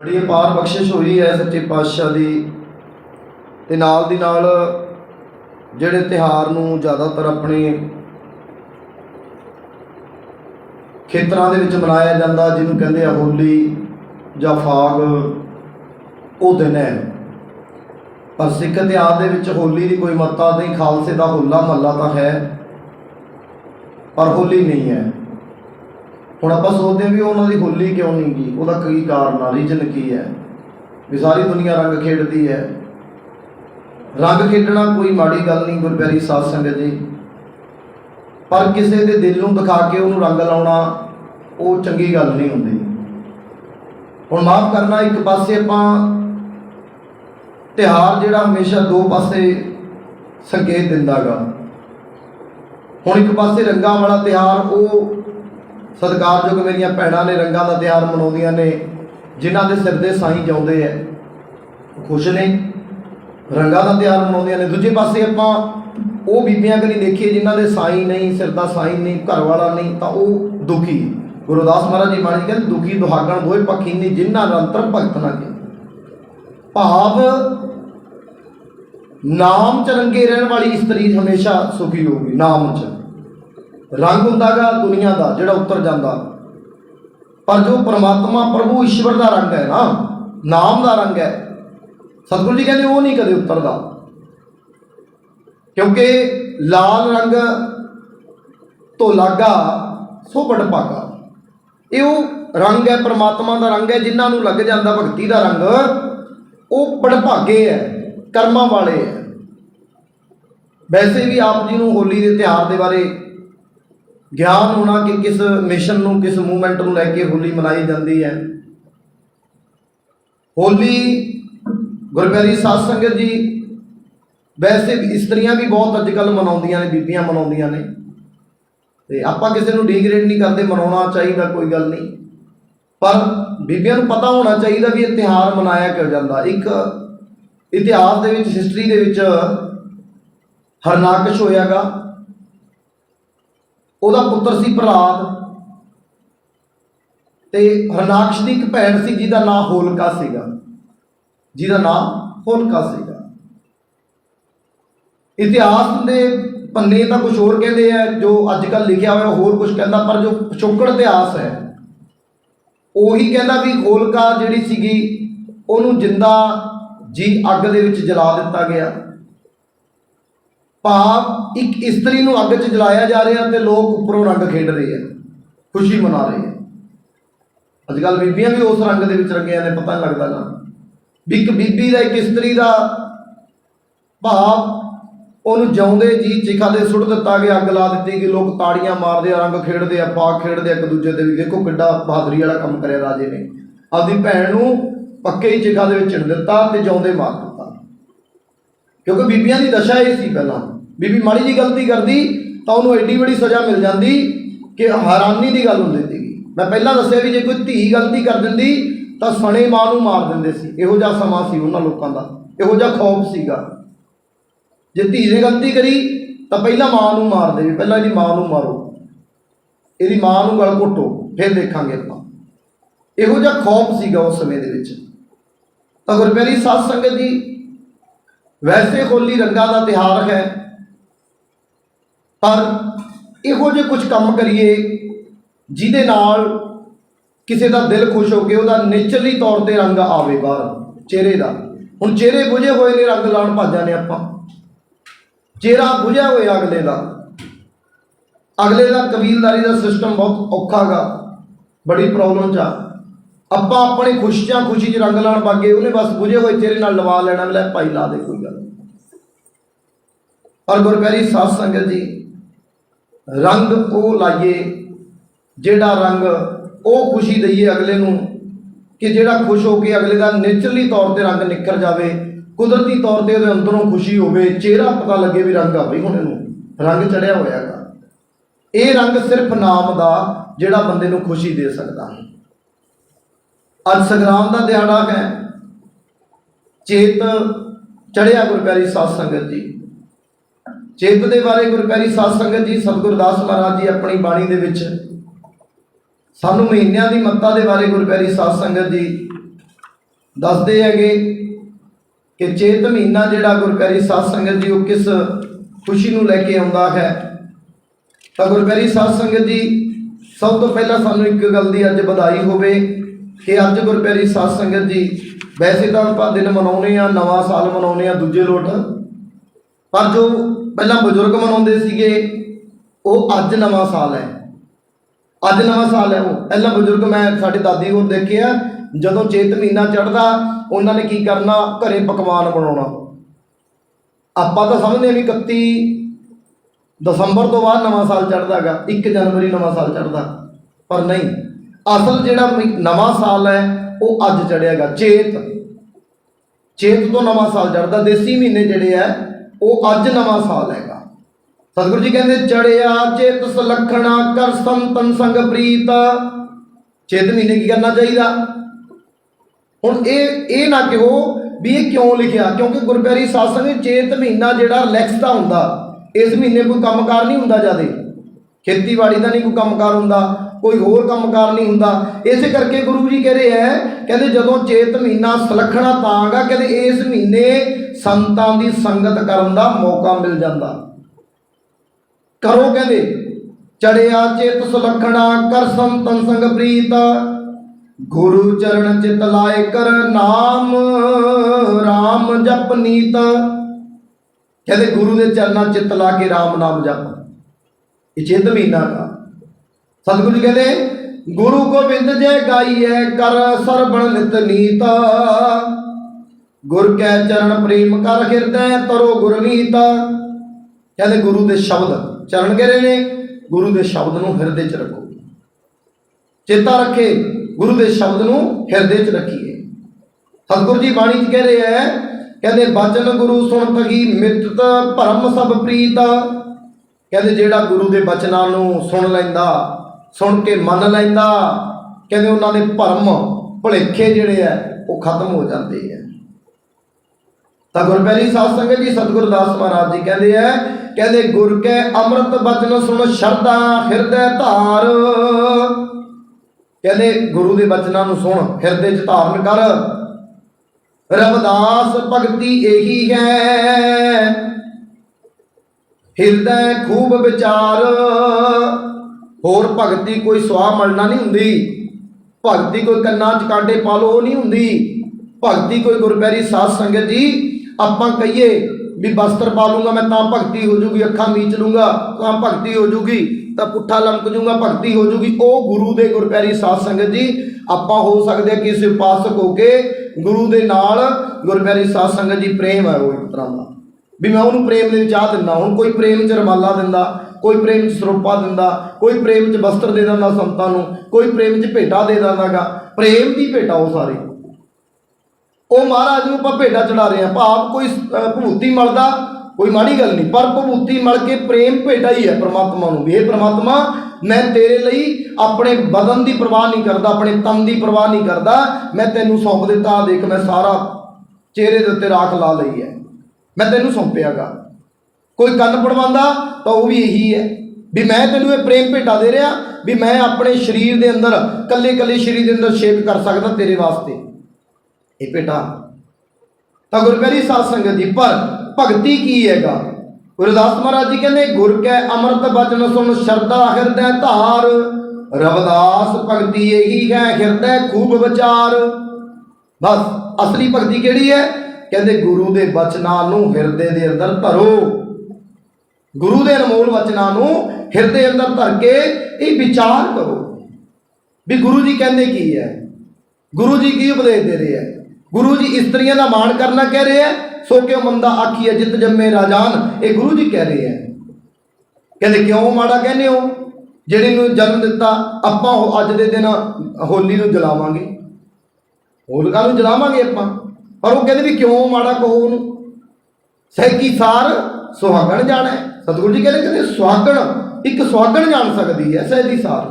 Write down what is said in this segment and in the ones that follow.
ਬੜੀ ਅਪਾਰ ਬਖਸ਼ਿਸ਼ ਹੋਈ ਹੈ ਸੱਚੇ ਪਾਤਸ਼ਾਹ ਦੀ ਤੇ ਨਾਲ ਦੀ ਨਾਲ ਜਿਹੜੇ ਤਿਹਾਰ ਨੂੰ ਜ਼ਿਆਦਾਤਰ ਆਪਣੇ ਖੇਤਰਾਂ ਦੇ ਵਿੱਚ ਮਨਾਇਆ ਜਾਂਦਾ, ਜਿਹਨੂੰ ਕਹਿੰਦੇ ਆ ਹੋਲੀ ਜਾਂ ਫਾਗ, ਉਹ ਦਿਨ ਹੈ। ਪਰ ਸਿੱਖ ਇਤਿਹਾਸ ਦੇ ਵਿੱਚ ਹੋਲੀ ਦੀ ਕੋਈ ਮਹੱਤਤਾ ਨਹੀਂ, ਖਾਲਸੇ ਦਾ ਹੋਲਾ ਮਹੱਲਾ ਤਾਂ ਹੈ, ਪਰ ਹੋਲੀ ਨਹੀਂ ਹੈ। ਹੁਣ ਆਪਾਂ ਸੋਚਦੇ ਹਾਂ ਵੀ ਉਹਨਾਂ ਦੀ ਹੋਲੀ ਕਿਉਂ ਨਹੀਂ ਗਈ ਉਹਦਾ ਕੀ ਕਾਰਨ ਆ? ਰੀਜਨ ਕੀ ਹੈ? ਵੀ ਸਾਰੀ ਦੁਨੀਆ ਰੰਗ ਖੇਡਦੀ ਹੈ। ਰੰਗ ਖੇਡਣਾ ਕੋਈ ਮਾੜੀ ਗੱਲ ਨਹੀਂ ਗੁਰਪਿਆਰੀ ਸਾਧ ਸੰਗਤ ਜੀ। ਪਰ ਕਿਸੇ ਦੇ ਦਿਲ ਨੂੰ ਦਿਖਾ ਕੇ ਉਹਨੂੰ ਰੰਗ ਲਾਉਣਾ ਉਹ ਚੰਗੀ ਗੱਲ ਨਹੀਂ ਹੁੰਦੀ। ਹੁਣ ਮਾਫ ਕਰਨਾ, ਇੱਕ ਪਾਸੇ ਆਪਾਂ ਤਿਹਾਰ ਜਿਹੜਾ ਹਮੇਸ਼ਾ ਦੋ ਪਾਸੇ ਸੰਕੇਤ ਦਿੰਦਾਗਾ। ਹੁਣ ਇੱਕ ਪਾਸੇ ਰੰਗਾਂ ਵਾਲਾ ਤਿਹਾਰ ਉਹ ਸਤਿਕਾਰਯੋਗ ਮੇਰੀਆਂ ਭੈਣਾਂ ਨੇ ਰੰਗਾਂ ਦਾ ਤਿਉਹਾਰ ਮਨਾਉਂਦੀਆਂ ਨੇ, ਜਿਨ੍ਹਾਂ ਦੇ ਸਿਰ ਦੇ ਸਾਈਂ ਜਾਉਂਦੇ ਐ। ਖੁਸ਼ ਨੇ, ਰੰਗਾਂ ਦਾ ਤਿਉਹਾਰ ਮਨਾਉਂਦੀਆਂ ਨੇ। ਦੂਜੇ ਪਾਸੇ ਆਪਾਂ ਉਹ ਬੀਬੀਆਂ ਕਰੀ ਦੇਖੀਏ ਜਿਨ੍ਹਾਂ ਦੇ ਸਾਈਂ ਨਹੀਂ, ਸਿਰ ਦਾ ਸਾਈਂ ਨਹੀਂ, ਘਰ ਵਾਲਾ ਨਹੀਂ, ਤਾਂ ਉਹ ਦੁਖੀ ਗੁਰਦਾਸ ਮਹਾਰਾਜ ਜੀ ਬਾਣੀ ਕਹਿੰਦੇ, ਦੁਖੀ ਦੁਹਾਗਣ ਦੋਏ ਪੱਖੀ ਨਹੀਂ, ਜਿਨ੍ਹਾਂ ਨਿਰੰਤਰ ਭਗਤ ਨਾ ਕੀ ਭਾਵ ਨਾਮ ਚ ਰੰਗੇ ਰਹਿਣ ਵਾਲੀ ਇਸਤਰੀ ਹਮੇਸ਼ਾ ਸੁਖੀ ਹੋਊਗੀ, ਨਾਮ ਚ। ਰੰਗ ਹੁੰਦਾਗਾ ਦੁਨੀਆ ਦਾ, ਜਿਹੜਾ ਉੱਤਰ ਜਾਂਦਾ। ਪਰ ਜੋ ਪਰਮਾਤਮਾ ਪ੍ਰਭੂ ਈਸ਼ਵਰ ਦਾ ਰੰਗ ਹੈ ਨਾ, ਨਾਮ ਦਾ ਰੰਗ ਹੈ, ਸਤਿਗੁਰੂ ਜੀ ਕਹਿੰਦੇ ਉਹ ਨਹੀਂ ਕਦੇ ਉਤਰਦਾ। ਕਿਉਂਕਿ ਲਾਲ ਰੰਗ ਤੋਂ ਲਾਗਾ, ਸੋ ਬੜ ਭਾਗਾ ਇਹ ਉਹ ਰੰਗ ਹੈ, ਪਰਮਾਤਮਾ ਦਾ ਰੰਗ ਹੈ, ਜਿਨ੍ਹਾਂ ਨੂੰ ਲੱਗ ਜਾਂਦਾ ਭਗਤੀ ਦਾ ਰੰਗ। ਉਹ ਬੜਭਾਗੇ ਹੈ, ਕਰਮਾਂ ਵਾਲੇ ਹੈ। ਵੈਸੇ ਵੀ ਆਪ ਜੀ ਨੂੰ ਹੋਲੀ ਦੇ ਤਿਉਹਾਰ ਦੇ ਬਾਰੇ ਗਿਆਨ ਹੋਣਾ ਕਿ ਕਿਸ ਮਿਸ਼ਨ ਨੂੰ, ਕਿਸ ਮੂਵਮੈਂਟ ਨੂੰ ਲੈ ਕੇ ਹੋਲੀ ਮਨਾਈ ਜਾਂਦੀ ਹੈ। ਹੋਲੀ ਗੁਰਪਿਆਰੀ ਸਾਧ ਸੰਗਤ ਜੀ, ਵੈਸੇ ਇਸਤਰੀਆਂ ਵੀ ਬਹੁਤ ਅੱਜ ਕੱਲ ਮਨਾਉਂਦੀਆਂ ਨੇ, ਬੀਬੀਆਂ ਮਨਾਉਂਦੀਆਂ ਨੇ। ਤੇ ਆਪਾਂ ਕਿਸੇ ਨੂੰ ਡੀਗ੍ਰੇਡ ਨਹੀਂ ਕਰਦੇ, ਮਨਾਉਣਾ ਚਾਹੀਦਾ ਕੋਈ ਗੱਲ ਨਹੀਂ। ਪਰ ਬੀਬੀਆਂ ਨੂੰ ਪਤਾ ਹੋਣਾ ਚਾਹੀਦਾ ਵੀ ਇਹ ਤਿਉਹਾਰ ਮਨਾਇਆ ਕਿਉਂ ਜਾਂਦਾ। ਇੱਕ ਇਤਿਹਾਸ ਦੇ ਵਿੱਚ ਹਿਸਟਰੀ ਦੇ ਵਿੱਚ ਹਰਨਾਕਸ਼ ਹੋਇਆਗਾ। ਉਹਦਾ ਪੁੱਤਰ ਸੀ ਪ੍ਰਹਲਾਦ। ਤੇ ਹਰਨਾਕਸ਼ ਦੀ ਇੱਕ ਭੈਣ ਸੀ ਜਿਹਦਾ ਨਾਮ ਹੋਲਕਾ ਸੀਗਾ। ਜਿਹਦਾ ਨਾਮ ਹੋਲਕਾ ਸੀਗਾ। ਇਤਿਹਾਸ ਦੇ ਪੰਨੇ ਤਾਂ ਕੁਝ ਹੋਰ ਕਹਿੰਦੇ ਆ, ਜੋ ਅੱਜ ਕੱਲ ਲਿਖਿਆ ਹੋਇਆ ਹੋਰ ਕੁਝ ਕਹਿੰਦਾ, ਪਰ ਜੋ ਪਿਛੋਕੜ ਇਤਿਹਾਸ ਹੈ, ਉਹੀ ਕਹਿੰਦਾ ਵੀ ਹੋਲਕਾ ਜਿਹੜੀ ਸੀਗੀ, ਉਹਨੂੰ ਜਿੰਦਾ ਜੀ ਅੱਗ ਦੇ ਵਿੱਚ ਜਲਾ ਦਿੱਤਾ ਗਿਆ। ਭਾਵ ਇੱਕ ਇਸਤਰੀ ਨੂੰ ਅੱਗ 'ਚ ਜਲਾਇਆ ਜਾ ਰਿਹਾ ਤੇ ਲੋਕ ਉੱਪਰੋਂ ਰੰਗ ਖੇਡ ਰਹੇ ਆ, ਖੁਸ਼ੀ ਮਨਾ ਰਹੇ ਆ। ਅੱਜ ਕੱਲ ਬੀਬੀਆਂ ਵੀ ਉਸ ਰੰਗ ਦੇ ਵਿੱਚ ਰੰਗੀਆਂ ਨੇ, ਪਤਾ ਨਹੀਂ ਲੱਗਦਾ ਨਾ। ਵੀ ਇੱਕ ਬੀਬੀ ਦਾ ਇੱਕ ਇਸਤਰੀ ਦਾ ਭਾਵ ਉਹਨੂੰ ਜਿਉਂਦੇ ਜੀ ਚਿਖਾ ਦੇ ਸੁੱਟ ਦਿੱਤਾ ਗਿਆ, ਅੱਗ ਲਾ ਦਿੱਤੀ ਕਿ ਲੋਕ ਤਾੜੀਆਂ ਮਾਰਦੇ ਆ, ਰੰਗ ਖੇਡਦੇ ਆ ਪਾਕ ਖੇਡਦੇ ਆ ਇੱਕ ਦੂਜੇ ਦੇ ਵੀ। ਦੇਖੋ ਕਿੱਡਾ ਬਹਾਦਰੀ ਵਾਲਾ ਕੰਮ ਕਰਿਆ ਰਾਜੇ ਨੇ। ਆਪਦੀ ਭੈਣ ਨੂੰ ਪੱਕੇ ਹੀ ਚਿਖਾ ਦੇ ਵਿੱਚ ਚਿਣ ਦਿੱਤਾ ਤੇ ਜਿਉਂਦੇ ਮਾਰ ਦਿੱਤਾ। ਕਿਉਂਕਿ ਬੀਬੀਆਂ ਦੀ ਦਸ਼ਾ ਇਹ ਸੀ ਪਹਿਲਾਂ। ਬੀਬੀ ਮਾੜੀ ਜੀ ਗਲਤੀ ਕਰਦੀ, ਤਾਂ ਉਹਨੂੰ ਐਡੀ ਵੱਡੀ ਸਜ਼ਾ ਮਿਲ ਜਾਂਦੀ ਕਿ ਹੈਰਾਨੀ ਦੀ ਗੱਲ ਹੁੰਦੀ ਸੀ ਮੈਂ ਪਹਿਲਾਂ ਦੱਸਿਆ ਵੀ ਜੇ ਕੋਈ ਧੀ ਗਲਤੀ ਕਰ ਦਿੰਦੀ, ਤਾਂ ਸਣੇ ਮਾਂ ਨੂੰ ਮਾਰ ਦਿੰਦੇ ਸੀ। ਇਹੋ ਜਿਹਾ ਸਮਾਂ ਸੀ ਉਹਨਾਂ ਲੋਕਾਂ ਦਾ। ਇਹੋ ਜਿਹਾ ਖੌਫ ਸੀਗਾ। ਜੇ ਧੀ ਨੇ ਗਲਤੀ ਕਰੀ, ਤਾਂ ਪਹਿਲਾਂ ਮਾਂ ਨੂੰ ਮਾਰ ਦੇਵੇ ਪਹਿਲਾਂ ਇਹਦੀ ਮਾਂ ਨੂੰ ਮਾਰੋ। ਇਹਦੀ ਮਾਂ ਨੂੰ ਗਲ ਘੁੱਟੋ, ਫਿਰ ਦੇਖਾਂਗੇ ਆਪਾਂ। ਇਹੋ ਜਿਹਾ ਖੌਫ ਸੀਗਾ ਉਸ ਸਮੇਂ ਦੇ ਵਿੱਚ। ਤਾਂ ਗੁਰਪਿਆਰੀ ਸਾਧ ਸੰਗਤ ਜੀ, ਵੈਸੇ ਹੋਲੀ ਰੰਗਾਂ ਦਾ ਤਿਹਾਰ ਹੈ। ਪਰ ਇਹੋ ਜਿਹੇ ਕੁਝ ਕੰਮ ਕਰੀਏ ਜਿਹਦੇ ਨਾਲ ਕਿਸੇ ਦਾ ਦਿਲ ਖੁਸ਼ ਹੋ ਕੇ ਉਹਦਾ ਨੇਚਰਲੀ ਤੌਰ ਤੇ ਰੰਗ ਆਵੇ ਬਾਹਰ, ਚਿਹਰੇ ਦਾ। ਹੁਣ ਚਿਹਰੇ ਬੁਝੇ ਹੋਏ ਨੇ ਰੰਗ ਲਾਉਣ ਭੱਜਾਂ ਨੇ ਆਪਾਂ। ਚਿਹਰਾ ਬੁਝਿਆ ਹੋਇਆ ਅਗਲੇ ਦਾ। ਅਗਲੇ ਦਾ ਕਬੀਲਦਾਰੀ ਦਾ ਸਿਸਟਮ ਬਹੁਤ ਔਖਾ ਗਾ, ਬੜੀ ਪ੍ਰੋਬਲਮ ਚ ਆ। ਆਪਾਂ ਖੁਸ਼ ਜਾਂ ਖੁਸ਼ੀ ਚ ਰੰਗ ਲਾਉਣ ਬਾਗੇ ਉਹਨੇ ਬਸ ਬੁਝੇ ਹੋਏ ਚਿਹਰੇ ਨਾਲ ਲਵਾ ਲੈਣਾ, ਵੀ ਲੈ ਭਾਈ ਲਾ ਦੇ ਕੋਈ ਗੱਲ। ਔਰ ਪਰ ਗੁਰਪਿਆਰੀ, ਸਾਧ ਸੰਗਤ ਜੀ ਰੰਗ ਉਹ ਲਾਈਏ, ਜਿਹੜਾ ਰੰਗ ਉਹ ਖੁਸ਼ੀ ਦਈਏ ਅਗਲੇ ਨੂੰ, ਕਿ ਜਿਹੜਾ ਖੁਸ਼ ਹੋ ਕੇ ਅਗਲੇ ਦਾ ਨੇਚਰਲੀ ਤੌਰ ਤੇ ਰੰਗ ਨਿਕਲ ਜਾਵੇ, ਕੁਦਰਤੀ ਤੌਰ ਤੇ ਉਹਦੇ ਅੰਦਰੋਂ ਖੁਸ਼ੀ ਹੋਵੇ, ਚਿਹਰਾ ਪਤਾ ਲੱਗੇ ਵੀ ਰੰਗ ਆ ਬਈ ਹੁਣ ਇਹਨੂੰ, ਰੰਗ ਚੜਿਆ ਹੋਇਆਗਾ ਇਹ ਰੰਗ ਸਿਰਫ ਨਾਮ ਦਾ ਜਿਹੜਾ ਬੰਦੇ ਨੂੰ ਖੁਸ਼ੀ ਦੇ ਸਕਦਾ। ਹੈ ਅੱਜ ਸੰਗਰਾਮ ਦਾ ਦਿਹਾੜਾ ਹੈ। ਚੇਤ ਚੜਿਆ ਗੁਰਪਿਆਰੀ ਸਾਧ ਸੰਗਤ ਜੀ। ਚੇਤ ਦੇ ਬਾਰੇ ਗੁਰਪੈਰੀ ਸਾਧ ਸੰਗਤ ਜੀ ਸਤਿਗੁਰਦਾਸ ਮਹਾਰਾਜ ਜੀ, ਆਪਣੀ ਬਾਣੀ ਦੇ ਵਿੱਚ। ਸਾਨੂੰ ਮਹੀਨਿਆਂ ਦੀ ਮੱਤਾ ਦੇ ਬਾਰੇ ਗੁਰਪੈਰੀ ਸਾਧ ਸੰਗਤ ਜੀ ਦੱਸਦੇ ਹੈਗੇ ਕਿ ਚੇਤ ਮਹੀਨਾ ਜਿਹੜਾ ਗੁਰਪੈਰੀ ਸਾਧ ਸੰਗਤ ਜੀ, ਉਹ ਕਿਸ ਖੁਸ਼ੀ ਨੂੰ ਲੈ ਕੇ ਆਉਂਦਾ ਹੈ। ਤਾਂ ਗੁਰਪੈਰੀ ਸਾਧ ਸੰਗਤ ਜੀ, ਸਭ ਤੋਂ ਪਹਿਲਾਂ ਸਾਨੂੰ ਇੱਕ ਗੱਲ ਦੀ ਅੱਜ ਵਧਾਈ ਹੋਵੇ ਕਿ ਅੱਜ ਗੁਰਪੈਰੀ ਸਾਧ ਸੰਗਤ ਜੀ, ਵੈਸੇ ਤਾਂ ਆਪਾਂ ਦਿਨ ਮਨਾਉਨੇ ਆ ਨਵਾਂ ਸਾਲ ਮਨਾਉਨੇ ਆ ਦੂਜੇ ਲੋਟ। ਪਰ ਜੋ ਪਹਿਲਾਂ ਬਜ਼ੁਰਗ ਮਨਾਉਂਦੇ ਸੀਗੇ, ਉਹ ਅੱਜ ਨਵਾਂ ਸਾਲ ਹੈ। ਅੱਜ ਨਵਾਂ ਸਾਲ ਹੈ ਉਹ। ਪਹਿਲਾਂ ਬਜ਼ੁਰਗ ਮੈਂ ਸਾਡੇ ਦਾਦੀ ਹੋਰ ਦੇਖਿਆ, ਜਦੋਂ ਚੇਤ ਮਹੀਨਾ ਚੜ੍ਹਦਾ, ਉਹਨਾਂ ਨੇ ਕੀ ਕਰਨਾ? ਘਰੇ ਪਕਵਾਨ ਬਣਾਉਣਾ। ਆਪਾਂ ਤਾਂ ਸਮਝਦੇ ਹਾਂ ਵੀ 31 ਦਸੰਬਰ ਤੋਂ ਬਾਅਦ ਨਵਾਂ ਸਾਲ ਚੜ੍ਹਦਾਗਾ 1 ਜਨਵਰੀ ਨਵਾਂ ਸਾਲ ਚੜ੍ਹਦਾ। ਪਰ ਨਹੀਂ, ਅਸਲ ਜਿਹੜਾ ਨਵਾਂ ਸਾਲ ਹੈ, ਉਹ ਅੱਜ ਚੜ੍ਹਿਆਗਾ ਚੇਤ। ਚੇਤ ਤੋਂ ਨਵਾਂ ਸਾਲ ਚੜ੍ਹਦਾ, ਦੇਸੀ ਮਹੀਨੇ ਜਿਹੜੇ ਆ ਉਹ ਅੱਜ ਨਵਾਂ ਸਾਲ ਹੈਗਾ। ਸਤਿਗੁਰੂ ਜੀ ਕਹਿੰਦੇ, ਚੜਿਆ ਚੇਤ ਸਲਖਣਾ ਕਰ ਸੰਤਨ ਸੰਗ ਪ੍ਰੀਤ। ਚੇਤ ਮਹੀਨੇ ਕੀ ਕਰਨਾ ਚਾਹੀਦਾ? ਹੁਣ ਇਹ ਇਹ ਨਾ ਕਿਹੋ ਵੀ ਇਹ ਕਿਉਂ ਲਿਖਿਆ? ਕਿਉਂਕਿ ਗੁਰਪਿਆਰੀ ਸਾਧ ਚੇਤ ਮਹੀਨਾ ਜਿਹੜਾ ਰਿਲੈਕਸ ਦਾ ਹੁੰਦਾ, ਇਸ ਮਹੀਨੇ ਕੋਈ ਕੰਮਕਾਰ ਨਹੀਂ ਹੁੰਦਾ ਜਿਆਦੇ। ਖੇਤੀਬਾੜੀ ਦਾ ਨਹੀਂ ਕੋਈ ਕੰਮਕਾਰ ਹੁੰਦਾ। ਕੋਈ ਹੋਰ ਕੰਮ ਕਾਰ ਨਹੀਂ ਹੁੰਦਾ। ਇਸੇ ਕਰਕੇ ਗੁਰੂ ਜੀ ਕਹਿ ਰਹੇ ਹੈ, ਕਹਿੰਦੇ ਜਦੋਂ ਚੇਤ ਮਹੀਨਾ ਸਲਖਣਾ ਤਾਂਗਾ ਕਹਿੰਦੇ ਇਸ ਮਹੀਨੇ ਸੰਤਾਂ ਦੀ ਸੰਗਤ ਕਰਨ ਦਾ ਮੌਕਾ ਮਿਲ ਜਾਂਦਾ। ਕਰੋ ਕਹਿੰਦੇ, ਚੜਿਆ ਚੇਤ ਸੁਲਖਣਾ, ਕਰ ਸੰਤਨ ਸੰਗ ਪ੍ਰੀਤ। ਗੁਰੂ ਚਰਨ ਚਿਤ ਲਾਏ ਕਰ ਨਾਮ RAM ਜਪ ਨੀਤ। ਕਹਿੰਦੇ ਗੁਰੂ ਦੇ ਚਰਨਾਂ 'ਚ ਚਿਤ ਲਾ ਕੇ RAM ਨਾਮ ਜਪ। ਇਹ ਚੇਤ ਮਹੀਨਾ ਦਾ ਸਤਿਗੁਰੂ ਜੀ ਕਹਿੰਦੇ, ਗੁਰੂ ਗੋਬਿੰਦ ਜੈ ਗਾਈਐ, ਕਰ ਸਰਬਣ ਨਿਤ ਨੀਤ। ਗੁਰ ਕੈ ਚਰਨ ਪ੍ਰੇਮ ਕਰ ਹਿਰਦੈ, ਤਰੋ ਗੁਰਮੀਤ ਕਹਿੰਦੇ, ਗੁਰੂ ਦੇ ਸ਼ਬਦ ਚਰਨ ਕਹਿ ਨੇ, ਗੁਰੂ ਦੇ ਸ਼ਬਦ ਨੂੰ ਹਿਰਦੇ 'ਚ ਰੱਖੋ। ਚੇਤਾ ਰੱਖੇ, ਗੁਰੂ ਦੇ ਸ਼ਬਦ ਨੂੰ ਹਿਰਦੇ 'ਚ ਰੱਖੀਏ। ਸਤਿਗੁਰੂ ਜੀ ਬਾਣੀ 'ਚ ਕਹਿ ਰਹੇ ਹੈ ਕਹਿੰਦੇ, ਬਚਨ ਗੁਰੂ ਸੁਣ ਤਗੀ ਮਿੱਤਤ, ਭਰਮ ਸਭ ਪ੍ਰੀਤ। ਕਹਿੰਦੇ, ਜਿਹੜਾ ਗੁਰੂ ਦੇ ਬਚਨਾਂ ਨੂੰ ਸੁਣ ਲੈਂਦਾ ਸੁਣ ਕੇ ਮੰਨ ਲੈਂਦਾ, ਕਹਿੰਦੇ ਉਹਨਾਂ ਦੇ ਭਰਮ ਭੁਲੇਖੇ ਜਿਹੜੇ ਆ, ਉਹ ਖਤਮ ਹੋ ਜਾਂਦੇ ਆ। ਤਾਂ ਗੁਰਪੈਰੀ ਸਾਧ ਸੰਗਤ ਜੀ ਸਤਿਗੁਰੂ ਦਾਸ ਮਹਾਰਾਜ ਜੀ ਕਹਿੰਦੇ ਆ, ਕਹਿੰਦੇ ਗੁਰ ਕੇ ਅੰਮ੍ਰਿਤ ਬਚਨ ਸੁਣ ਸ਼ਰਧਾ ਹਿਰਦੈ ਧਾਰ। ਕਹਿੰਦੇ ਗੁਰੂ ਦੇ ਬਚਨਾਂ ਨੂੰ ਸੁਣ, ਹਿਰਦੇ 'ਚ ਧਾਰਨ ਕਰ। ਰਵਦਾਸ ਭਗਤੀ ਇਹੀ ਹੈ, ਹਿਰਦੈ ਖੂਬ ਵਿਚਾਰ। ਹੋਰ ਭਗਤੀ ਕੋਈ ਸਵਾਹ ਮਲਣਾ ਨਹੀਂ ਹੁੰਦੀ। ਭਗਤੀ ਕੋਈ ਕੰਨਾਂ 'ਚ ਕਾਂਡੇ ਪਾ ਲਓ, ਉਹ ਨਹੀਂ ਹੁੰਦੀ। ਭਗਤੀ ਕੋਈ ਗੁਰਪੈਰੀ ਸਾਧ ਸੰਗਤ ਜੀ ਆਪਾਂ ਕਹੀਏ ਵੀ ਬਸਤਰ ਪਾ ਲੂੰਗਾ ਮੈਂ, ਤਾਂ ਭਗਤੀ ਹੋ ਜੂਗੀ, ਅੱਖਾਂ ਮੀਚ ਲੂੰਗਾ ਤਾਂ ਭਗਤੀ ਹੋ ਜੂਗੀ, ਤਾਂ ਪੁੱਠਾ ਲਮਕ ਜੂਗਾ, ਭਗਤੀ ਹੋ ਜੂਗੀ। ਉਹ ਗੁਰੂ ਦੇ ਗੁਰਪੈਰੀ ਸਾਧ ਸੰਗਤ ਜੀ, ਆਪਾਂ ਹੋ ਸਕਦੇ ਕਿਸੇ ਉਪਾਸਕ ਹੋ ਕੇ ਗੁਰੂ ਦੇ ਨਾਲ ਗੁਰਪੈਰੀ ਸਾਧ ਸੰਗਤ ਜੀ ਪ੍ਰੇਮ ਹੈ ਉਹ ਇੱਕ ਤਰ੍ਹਾਂ ਦਾ। ਵੀ ਮੈਂ ਉਹਨੂੰ ਪ੍ਰੇਮ ਦੇ ਵਿੱਚ ਆ ਦਿੰਦਾ, ਹੁਣ ਕੋਈ ਪ੍ਰੇਮ ਚ ਰਮਾਲਾ ਦਿੰਦਾ ਕੋਈ ਪ੍ਰੇਮ ਚ ਸਰੂਪਾ ਦਿੰਦਾ ਕੋਈ ਪ੍ਰੇਮ ਚ ਵਸਤਰ ਦੇ ਦਿੰਦਾ ਸੰਤਾਂ ਨੂੰ ਕੋਈ ਪ੍ਰੇਮ ਚ ਭੇਟਾ ਦੇ ਦਿੰਦਾਗਾ। ਪ੍ਰੇਮ ਦੀ ਭੇਟਾ ਉਹ ਸਾਰੇ। ਉਹ ਮਹਾਰਾਜ ਨੂੰ ਆਪਾਂ ਭੇਟਾ ਚੜਾ ਰਹੇ ਆ ਭਾਵ ਕੋਈ ਅਹ, ਮਲਦਾ ਕੋਈ ਮਾੜੀ ਗੱਲ ਨਹੀਂ। ਪਰ ਭਭੂਤੀ ਮਲ ਕੇ ਪ੍ਰੇਮ ਭੇਟਾ ਹੀ ਹੈ ਪ੍ਰਮਾਤਮਾ ਨੂੰ ਵੀ। ਇਹ ਪ੍ਰਮਾਤਮਾ ਮੈਂ ਤੇਰੇ ਲਈ ਆਪਣੇ ਬਦਨ ਦੀ ਪਰਵਾਹ ਨਹੀਂ ਕਰਦਾ ਆਪਣੇ ਤਨ ਦੀ ਪਰਵਾਹ ਨਹੀਂ ਕਰਦਾ। ਮੈਂ ਤੈਨੂੰ ਸੌਂਪ ਦਿੱਤਾ ਦੇਖ ਮੈਂ ਸਾਰਾ ਚਿਹਰੇ ਦੇ ਉੱਤੇ ਰਾਖ ਲਾ ਲਈ ਹੈ। ਮੈਂ ਤੈਨੂੰ ਸੌਂਪਿਆਗਾ। ਕੋਈ ਕੰਨ ਪੜਵਾਉਂਦਾ ਤਾਂ ਉਹ ਵੀ ਇਹੀ ਹੈ ਵੀ ਮੈਂ ਤੈਨੂੰ ਇਹ ਪ੍ਰੇਮ ਭੇਟਾ ਦੇ ਰਿਹਾ ਵੀ ਮੈਂ ਆਪਣੇ ਸਰੀਰ ਦੇ ਅੰਦਰ ਕੱਲੇ ਕੱਲੇ ਸਰੀਰ ਦੇ ਅੰਦਰ ਸ਼ੇਪ ਕਰ ਸਕਦਾ ਤੇਰੇ ਵਾਸਤੇ। ਇਹ ਭੇਟਾ। ਤਾਂ ਗੁਰਪਿਆਰੀ ਸਾਧ ਸੰਗਤ ਜੀ ਪਰ ਭਗਤੀ ਕੀ ਹੈਗਾ? ਗੁਰਦਾਸ ਮਹਾਰਾਜ ਜੀ ਕਹਿੰਦੇ, ਗੁਰ ਕੈ ਅੰਮ੍ਰਿਤ ਬਚਨ ਸੁਣ ਸ਼ਰਧਾ ਹਿਰਦੈ ਧਾਰ, ਰਵਦਾਸ ਭਗਤੀ ਇਹੀ ਹੈ ਹਿਰਦੈ ਖੂਬ ਵਿਚਾਰ। ਬਸ, ਅਸਲੀ ਭਗਤੀ ਕਿਹੜੀ ਹੈ? ਕਹਿੰਦੇ, ਗੁਰੂ ਦੇ ਬਚਨਾਂ ਨੂੰ ਹਿਰਦੇ ਦੇ ਅੰਦਰ ਧਰੋ। ਗੁਰੂ ਦੇ ਅਨਮੋਲ ਵਚਨਾਂ ਨੂੰ ਹਿਰਦੇ ਅੰਦਰ ਧਰ ਕੇ ਇਹ ਵਿਚਾਰ ਕਰੋ। ਵੀ ਗੁਰੂ ਜੀ ਕਹਿੰਦੇ ਕੀ ਹੈ? ਗੁਰੂ ਜੀ ਕੀ ਉਪਦੇਸ਼ ਦੇ ਰਹੇ ਹੈ? ਗੁਰੂ ਜੀ ਇਸਤਰੀਆਂ ਦਾ ਮਾਣ ਕਰਨਾ ਕਹਿ ਰਹੇ ਹੈ? ਸੋ ਕਿਉਂ ਮੰਦਾ ਆਖੀਏ ਜਿਤ ਜੰਮੇ ਰਾਜਾਨ? ਇਹ ਗੁਰੂ ਜੀ ਕਹਿ ਰਹੇ ਹੈ। ਕਹਿੰਦੇ ਕਿਉਂ ਮਾੜਾ ਕਹਿੰਦੇ ਹੋ? ਜਿਹੜੇ ਨੂੰ ਜਨਮ ਦਿੱਤਾ, ਆਪਾਂ ਉਹ ਅੱਜ ਦੇ ਦਿਨ ਹੋਲੀ ਨੂੰ ਜਲਾਵਾਂਗੇ। ਹੋਲਕਾ ਨੂੰ ਜਲਾਵਾਂਗੇ ਆਪਾਂ? ਪਰ ਉਹ ਕਹਿੰਦੇ ਵੀ ਕਿਉਂ ਮਾੜਾ ਕਹੋ ਉਹਨੂੰ? ਸਹਿਕੀ ਸਾਰ ਸੁਹਾਗਣ ਜਾਣਾ ਸਤਿਗੁਰੂ ਜੀ ਕਹਿੰਦੇ ਕਹਿੰਦੇ ਸੁਹਾਗਣ, ਇੱਕ ਸੁਹਾਗਣ ਜਾਣ ਸਕਦੀ ਹੈ ਸਹਿਜੀ ਸਾਰ।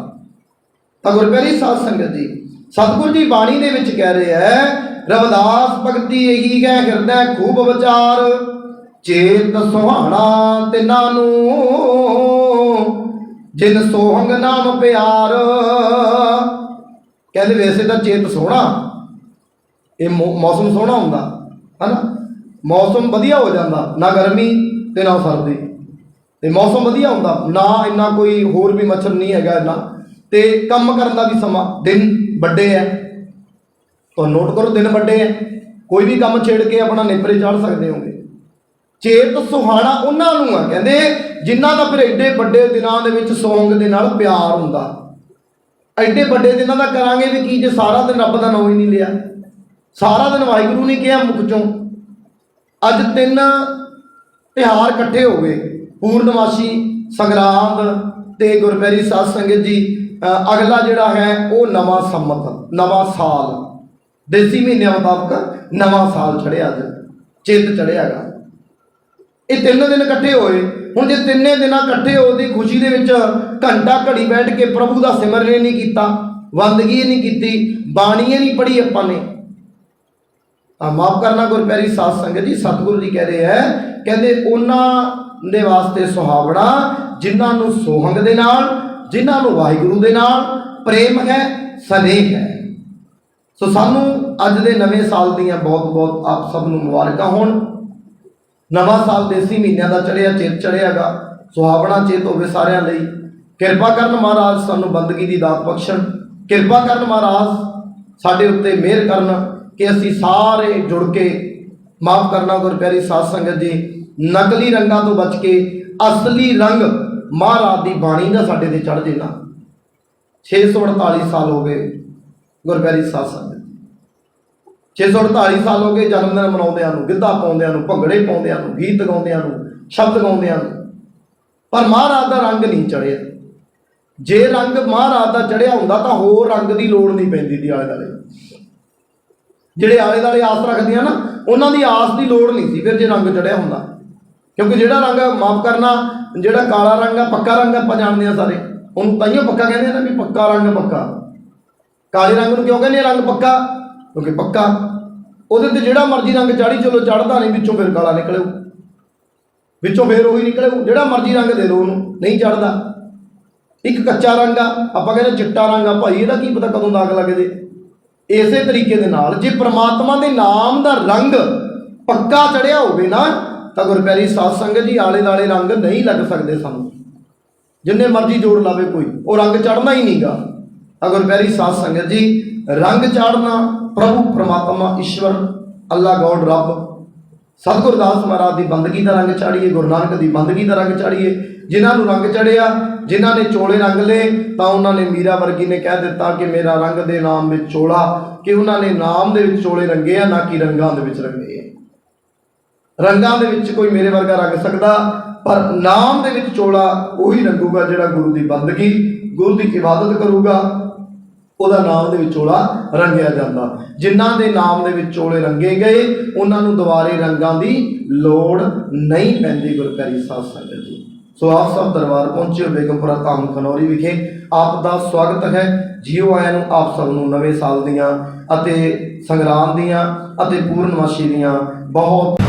ਤਾਂ ਗੁਰਪਿਆਰੀ ਸਾਧ ਸੰਗਤ ਜੀ, ਸਤਿਗੁਰੂ ਜੀ ਬਾਣੀ ਦੇ ਵਿੱਚ ਕਹਿ ਰਹੇ ਹੈ, ਰਵਦਾਸ ਭਗਤੀ ਇਹੀ ਕਹਿ ਹਿਰਦੈ ਖੂਬ ਵਿਚਾਰ। ਚੇਤ ਸੁਹਾਣਾ ਤਿਨਾਂ ਨੂੰ, ਜਿਨ ਸੋਹੰਗ ਨਾਮ ਪਿਆਰ। ਕਹਿੰਦੇ ਵੈਸੇ ਤਾਂ ਚੇਤ ਸੋਹਣਾ, ਇਹ ਮੌਸਮ ਸੋਹਣਾ ਹੁੰਦਾ, ਹਨਾ? ਮੌਸਮ ਵਧੀਆ ਹੋ ਜਾਂਦਾ, ਨਾ ਗਰਮੀ ਤੇ ਨਾ ਸਰਦੀ। ਤੇ ਮੌਸਮ ਵਧੀਆ ਹੁੰਦਾ, ਨਾ ਇੰਨਾ ਕੋਈ ਹੋਰ ਵੀ ਮੱਛਰ ਨਹੀਂ ਹੈਗਾ ਇੰਨਾ। ਤੇ ਕੰਮ ਕਰਨ ਦਾ ਵੀ ਸਮਾਂ, ਦਿਨ ਵੱਡੇ ਹੈ ਤਾਂ ਨੋਟ ਕਰੋ, ਦਿਨ ਵੱਡੇ ਹੈ ਕੋਈ ਵੀ ਕੰਮ ਛੇੜ ਕੇ ਆਪਣਾ ਨੇਪਰੇ ਚੜ ਸਕਦੇ ਹੋਗੇ। ਚੇਤ ਸੁਹਾਣਾ ਉਹਨਾਂ ਨੂੰ ਆ, ਕਹਿੰਦੇ ਜਿਨ੍ਹਾਂ ਦਾ ਫਿਰ ਐਡੇ ਵੱਡੇ ਦਿਨਾਂ ਦੇ ਵਿੱਚ ਸੌਂਗ ਦੇ ਨਾਲ ਪਿਆਰ ਹੁੰਦਾ। ਐਡੇ ਵੱਡੇ ਦਿਨਾਂ ਦਾ ਕਰਾਂਗੇ ਵੀ ਕੀ ਜੇ ਸਾਰਾ ਦਿਨ ਰੱਬ ਦਾ ਨਾਮ ਹੀ ਨਹੀਂ ਲਿਆ। ਸਾਰਾ ਦਿਨ ਵਾਹਿਗੁਰੂ ਨੇ ਕਿਹਾ ਮੁਖ ਚੋਂ। ਅੱਜ ਤਿੰਨ ਤਿਹਾਰ ਇਕੱਠੇ ਹੋ ਗਏ। ਪੂਰਨਮਾਸ਼ੀ ਸੰਗਰਾਂਦ ਤੇ ਗੁਰਪੈਰੀ ਸਾਧ ਸੰਗਤ ਜੀ ਅਗਲਾ ਜਿਹੜਾ ਹੈ ਉਹ ਨਵਾਂ ਸੰਮਤ, ਨਵਾਂ ਸਾਲ। ਦੇਸੀ ਮਹੀਨਿਆਂ ਮੁਤਾਬਕ ਨਵਾਂ ਸਾਲ ਚੜਿਆ ਅੱਜ, ਚਿੱਤ ਚੜਿਆਗਾ ਇਹ ਤਿੰਨ ਦਿਨ ਇਕੱਠੇ ਹੋਏ। ਹੁਣ ਜੇ ਤਿੰਨੇ ਦਿਨਾਂ ਇਕੱਠੇ ਹੋ ਦੀ ਖੁਸ਼ੀ ਦੇ ਵਿੱਚ ਘੰਟਾ ਘੜੀ ਬੈਠ ਕੇ ਪ੍ਰਭੂ ਦਾ ਸਿਮਰਨ ਹੀ ਨਹੀਂ ਕੀਤਾ, ਵੰਦਗੀ ਨਹੀਂ ਕੀਤੀ, ਬਾਣੀ ਨਹੀਂ ਪੜ੍ਹੀ ਆਪਾਂ ਨੇ। ਆ ਮਾਫ ਕਰਨਾ ਗੁਰਪਿਆਰੀ ਸਾਧ ਸੰਗਤ ਜੀ, ਸਤਿਗੁਰੂ ਜੀ ਕਹਿ ਰਹੇ ਹੈ, ਕਹਿੰਦੇ ਉਹਨਾਂ ਦੇ ਵਾਸਤੇ ਸੁਹਾਵਣਾ ਜਿਨ੍ਹਾਂ ਨੂੰ ਸੋਹੰਗ ਦੇ ਨਾਲ, ਜਿਨ੍ਹਾਂ ਨੂੰ ਵਾਹਿਗੁਰੂ ਦੇ ਨਾਲ ਪ੍ਰੇਮ ਹੈ, ਸਨੇਹ ਹੈ। ਸੋ ਸਾਨੂੰ ਅੱਜ ਦੇ ਨਵੇਂ ਸਾਲ ਦੀਆਂ ਬਹੁਤ ਬਹੁਤ ਆਪ ਸਭ ਨੂੰ ਮੁਬਾਰਕਾਂ ਹੋਣ। ਨਵਾਂ ਸਾਲ ਦੇਸੀ ਮਹੀਨਿਆਂ ਦਾ ਚੜਿਆ ਚੇਤ ਚੜਿਆਗਾ ਸੁਹਾਵਣਾ ਚੇਤ ਹੋਵੇ ਸਾਰਿਆਂ ਲਈ। ਕਿਰਪਾ ਕਰਨ ਮਹਾਰਾਜ ਸਾਨੂੰ ਬੰਦਗੀ ਦੀ ਦਾਤ ਬਖਸ਼ਣ। ਕਿਰਪਾ ਕਰਨ ਮਹਾਰਾਜ ਸਾਡੇ ਉੱਤੇ ਮਿਹਰ ਕਰਨ। ਕਿ ਅਸੀਂ ਸਾਰੇ ਜੁੜ ਕੇ ਮਾਫ ਕਰਨਾ ਗੁਰਪਿਆਰੀ ਸਾਧ ਸੰਗਤ ਜੀ, ਨਕਲੀ ਰੰਗਾਂ ਤੋਂ ਬਚ ਕੇ ਅਸਲੀ ਰੰਗ ਮਹਾਰਾਜ ਦੀ ਬਾਣੀ ਦਾ ਸਾਡੇ ਤੇ ਚੜ ਜੇ ਨਾ 648 ਸਾਲ ਹੋ ਗਏ ਗੁਰਪਿਆਰੀ ਸਾਧ ਸੰਗਤ 648 ਸਾਲ ਹੋ ਗਏ ਜਨਮ ਦਿਨ ਮਨਾਉਂਦਿਆਂ ਨੂੰ, ਗਿੱਧਾ ਪਾਉਂਦਿਆਂ ਨੂੰ, ਭੰਗੜੇ ਪਾਉਂਦਿਆਂ ਨੂੰ, ਗੀਤ ਗਾਉਂਦਿਆਂ ਨੂੰ, ਸ਼ਬਦ ਗਾਉਂਦਿਆਂ ਨੂੰ। ਪਰ ਮਹਾਰਾਜ ਦਾ ਰੰਗ ਨਹੀਂ ਚੜਿਆ ਜੇ ਰੰਗ ਮਹਾਰਾਜ ਦਾ ਚੜਿਆ ਹੁੰਦਾ ਤਾਂ ਹੋਰ ਰੰਗ ਦੀ ਲੋੜ ਨਹੀਂ ਪੈਂਦੀ ਦੀ ਆਲੇ ਦੁਆਲੇ ਜਿਹੜੇ ਆਲੇ ਦੁਆਲੇ ਆਸ ਰੱਖਦੇ ਆ ਨਾ, ਉਹਨਾਂ ਦੀ ਆਸ ਦੀ ਲੋੜ ਨਹੀਂ ਸੀ ਫਿਰ ਜੇ ਰੰਗ ਚੜਿਆ ਹੁੰਦਾ। ਕਿਉਂਕਿ ਜਿਹੜਾ ਰੰਗ ਮਾਫ ਕਰਨਾ, ਜਿਹੜਾ ਕਾਲਾ ਰੰਗ ਆ, ਪੱਕਾ ਰੰਗ ਆਪਾਂ ਜਾਣਦੇ ਆ ਸਾਰੇ। ਉਹਨੂੰ ਤਾਈਓ ਪੱਕਾ ਕਹਿੰਦੇ ਆ ਨਾ ਵੀ ਪੱਕਾ ਰੰਗ ਪੱਕਾ। ਕਾਲੇ ਰੰਗ ਨੂੰ ਕਿਉਂ ਕਹਿੰਦੇ ਆ ਰੰਗ ਪੱਕਾ? ਕਿਉਂਕਿ ਪੱਕਾ। ਉਹਦੇ ਤੇ ਜਿਹੜਾ ਮਰਜ਼ੀ ਰੰਗ ਚਾੜੀ ਚਲੋ, ਚੜਦਾ ਨਹੀਂ, ਵਿੱਚੋਂ ਫਿਰ ਕਾਲਾ ਨਿਕਲੂ ਵਿੱਚੋਂ ਫੇਰ ਉਹੀ ਨਿਕਲੂ ਜਿਹੜਾ ਮਰਜ਼ੀ ਰੰਗ ਦੇ ਲਓ ਉਹਨੂੰ, ਨਹੀਂ ਚੜਦਾ। ਇੱਕ ਕੱਚਾ ਰੰਗ ਆ, ਆਪਾਂ ਕਹਿੰਦੇ ਚਿੱਟਾ ਰੰਗ ਆ। ਭਾਈ, ਇਹਦਾ ਕੀ ਪਤਾ ਕਦੋਂ ਦਾਗ ਲੱਗ ਜੇ ਇਸੇ ਤਰੀਕੇ ਦੇ ਨਾਲ ਜੇ ਪ੍ਰਮਾਤਮਾ ਦੇ ਨਾਮ ਦਾ ਰੰਗ ਪੱਕਾ ਚੜਿਆ ਹੋਵੇ ਨਾ, ਤਾਂ ਗੁਰਪੈਰੀ ਸਾਧ ਸੰਗਤ ਜੀ ਆਲੇ ਦਾਲੇ ਰੰਗ ਨਹੀਂ ਲੱਗ ਸਕਦੇ ਸਾਨੂੰ। ਜਿੰਨੇ ਮਰਜ਼ੀ ਜੋੜ ਲਾਵੇ ਕੋਈ, ਉਹ ਰੰਗ ਚੜਨਾ ਹੀ ਨਹੀਂਗਾ। ਅਗਰ ਪਿਆਰੀ ਸਾਧ ਸੰਗਤ ਜੀ, ਰੰਗ ਚਾੜਨਾ ਪ੍ਰਭੂ ਪ੍ਰਮਾਤਮਾ ਈਸ਼ਵਰ, ਅੱਲਾ ਗੋਡ ਰੱਬ। ਸਤਿਗੁਰ ਦਾਸ ਮਹਾਰਾਜ ਦੀ ਬੰਦਗੀ ਦਾ ਰੰਗ ਚਾੜੀਏ, ਗੁਰੂ ਨਾਨਕ ਦੀ ਬੰਦਗੀ ਦਾ ਰੰਗ ਚਾੜੀਏ। ਜਿਨ੍ਹਾਂ ਨੂੰ ਰੰਗ ਚੜਿਆ ਜਿਨ੍ਹਾਂ ਨੇ ਚੋਲੇ ਰੰਗ ਲਏ, ਤਾਂ ਉਹਨਾਂ ਨੇ ਮੀਰਾ ਵਰਗੀ ਨੇ ਕਹਿ ਦਿੱਤਾ ਕਿ ਮੇਰਾ ਰੰਗ ਦੇ ਨਾਮ ਵਿੱਚ ਚੋਲਾ, ਕਿ ਉਹਨਾਂ ਨੇ ਨਾਮ ਦੇ ਵਿੱਚ ਚੋਲੇ ਰੰਗੇ ਆ, ਨਾ ਕਿ ਰੰਗਾਂ ਦੇ ਵਿੱਚ ਰੰਗੇ ਆ। ਰੰਗਾਂ ਦੇ ਵਿੱਚ ਕੋਈ ਮੇਰੇ ਵਰਗਾ ਰੰਗ ਸਕਦਾ, ਪਰ ਨਾਮ ਦੇ ਵਿੱਚ ਚੋਲਾ ਉਹੀ ਰੰਗੂਗਾ ਜਿਹੜਾ ਗੁਰੂ ਦੀ ਬੰਦਗੀ, ਗੁਰੂ ਦੀ ਇਬਾਦਤ ਕਰੂਗਾ। ਉਹਦਾ ਨਾਮ ਦੇ ਵਿਚੋਲਾ ਰੰਗਿਆ ਜਾਂਦਾ। ਜਿਨ੍ਹਾਂ ਦੇ ਨਾਮ ਦੇ ਵਿਚੋਲੇ ਰੰਗੇ ਗਏ, ਉਹਨਾਂ ਨੂੰ ਦੁਬਾਰੇ ਰੰਗਾਂ ਦੀ ਲੋੜ ਨਹੀਂ ਪੈਂਦੀ, ਗੁਰਪਿਆਰੀ ਸਾਧ ਸੰਗਤ ਜੀ। ਸੋ ਆਪ ਸਭ ਦਰਬਾਰ ਪਹੁੰਚੇ ਹੋ ਬੇਗਮਪੁਰਾ ਧਾਮ ਖਨੌਰੀ ਵਿਖੇ। ਆਪ ਦਾ ਸਵਾਗਤ ਹੈ। ਜੀਓ ਆਇਆਂ ਨੂੰ ਆਪ ਸਭ ਨੂੰ ਨਵੇਂ ਸਾਲ ਦੀਆਂ ਅਤੇ ਸੰਗਰਾਮ ਦੀਆਂ ਅਤੇ ਪੂਰਨਮਾਸ਼ੀ ਦੀਆਂ ਬਹੁਤ